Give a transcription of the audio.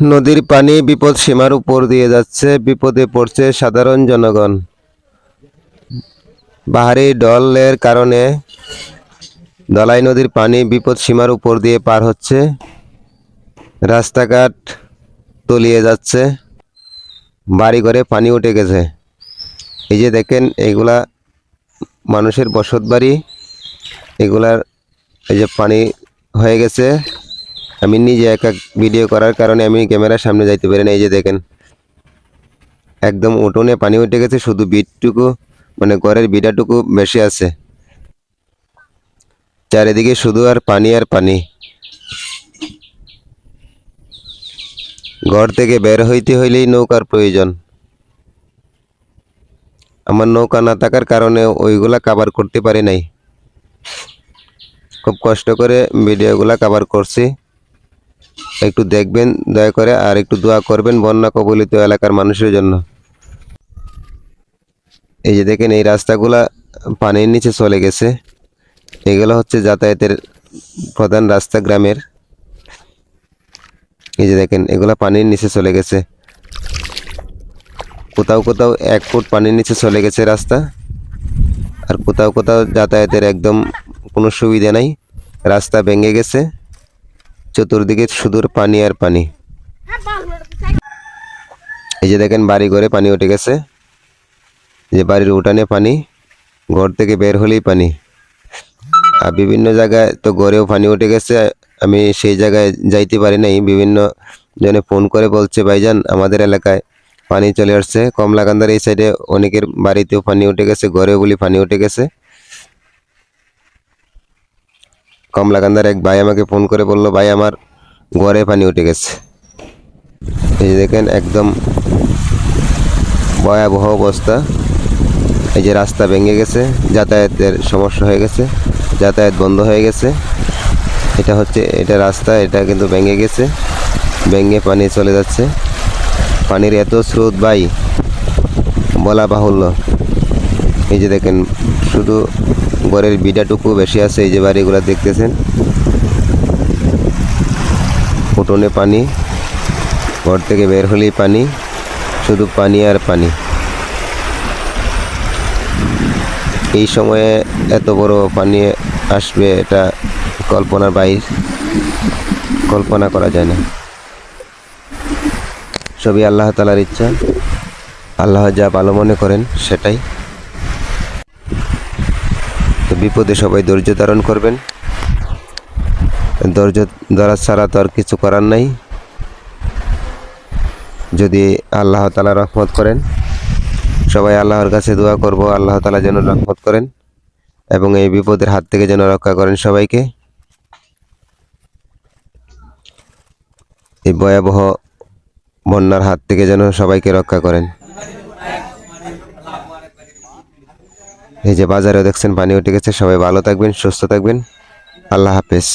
নদীর পানি বিপদ সীমার উপর দিয়ে যাচ্ছে, বিপদে পড়ছে সাধারণ জনগণ। বাহারি ডলের কারণে দলাই নদীর পানি বিপদ সীমার উপর দিয়ে পার হচ্ছে। রাস্তাঘাট তলিয়ে যাচ্ছে। বাড়ি ঘরে পানি উঠে গেছে। এই যে দেখেন, এগুলা মানুষের বসত বাড়ি এগুলার এই যে পানি হয়ে গেছে। আমি নিজে এক ভিডিও করার কারণে আমি ক্যামেরার সামনে যাইতে পারি না, এই যে দেখেন। একদম উঠোনে পানি উঠে গেছে, শুধু বিটটুকু মানে ঘরের বিটাটুকু বেশি আছে। চারিদিকে শুধু আর পানি আর পানি। ঘর থেকে বের হইতে হইলেই নৌকার প্রয়োজন। আমার নৌকা না থাকার কারণে ওইগুলা কাবার করতে পারি নাই। খুব কষ্ট করে ভিডিওগুলা কাভার করছি। একটু দেখবেন, দয়া করে, আর একটু দোয়া করবেন বন্যা কবলিত এলাকার মানুষের জন্য। এই যে দেখেন, এই রাস্তাগুলা পানির নিচে চলে গেছে। এগুলো হচ্ছে যাতায়াতের প্রধান রাস্তা গ্রামের। এই যে দেখেন, এগুলা পানির নিচে চলে গেছে। কোথাও কোথাও এক ফুট পানির নিচে চলে গেছে রাস্তা। আর কোথাও কোথাও যাতায়াতের একদম কোনো সুবিধা নাই। রাস্তা ভেঙে গেছে। চতুর্দিকে সুদূর পানি আর পানি। এই যে দেখেন বাড়ি ঘরে পানি উঠে গেছে। যে বাড়ির উঠানে পানি, ঘর থেকে বের হলেই পানি। আর বিভিন্ন জায়গায় তো ঘরেও পানি উঠে গেছে। আমি সেই জায়গায় যাইতে পারি নাই। বিভিন্ন জনে ফোন করে বলছে, ভাইজান, আমাদের এলাকায় পানি চলে আসছে। কমলাকান্দার এই সাইডে অনেকের বাড়িতেও পানি উঠে গেছে, ঘরেও বলি পানি উঠে গেছে। কমলাকান্দার এক ভাই আমাকে ফোন করে বলল, ভাই, আমার ঘরে পানি উঠে গেছে। এই দেখেন, একদম ভয়াবহ অবস্থা। এই যে রাস্তা ভেঙে গেছে, যাতায়াতের সমস্যা হয়ে গেছে, যাতায়াত বন্ধ হয়ে গেছে। এটা হচ্ছে, এটা রাস্তা, এটা কিন্তু ভেঙে গেছে, ভেঙে পানি চলে যাচ্ছে। পানির এত স্রোত ভাই, বলা বাহুল্য। এই যে দেখেন শুধু ঘরের বিডাটুকু বেশি আছে, এই যে বাড়িগুলো দেখতেছেন। উঠোনে পানি, ঘর থেকে বের হলেই পানি, শুধু পানি আর পানি। এই সময়ে এত বড় পানি আসবে, এটা কল্পনার বাইর। কল্পনা করা যায় না। সবই আল্লাহ তালার ইচ্ছা। আল্লাহ যা ভালো মনে করেন, সেটাই। তো বিপদে সবাই ধৈর্য ধারণ করবেন। ধৈর্য ধরা ছাড়া তো আর কিছু করার নাই। যদি আল্লাহ তালা রহমত করেন, সবাই আল্লাহর কাছে দোয়া করব, আল্লাহ তালা যেন রহমত করেন এবং এই বিপদের হাত থেকে যেন রক্ষা করেন সবাইকে। এই ভয়াবহ বন্যার হাত থেকে যেন সবাইকে রক্ষা করেন। এই যে বাজারে দেখছেন পানি উঠে গেছে সবাই ভালো থাকবেন সুস্থ থাকবেন। আল্লাহ হাফেজ।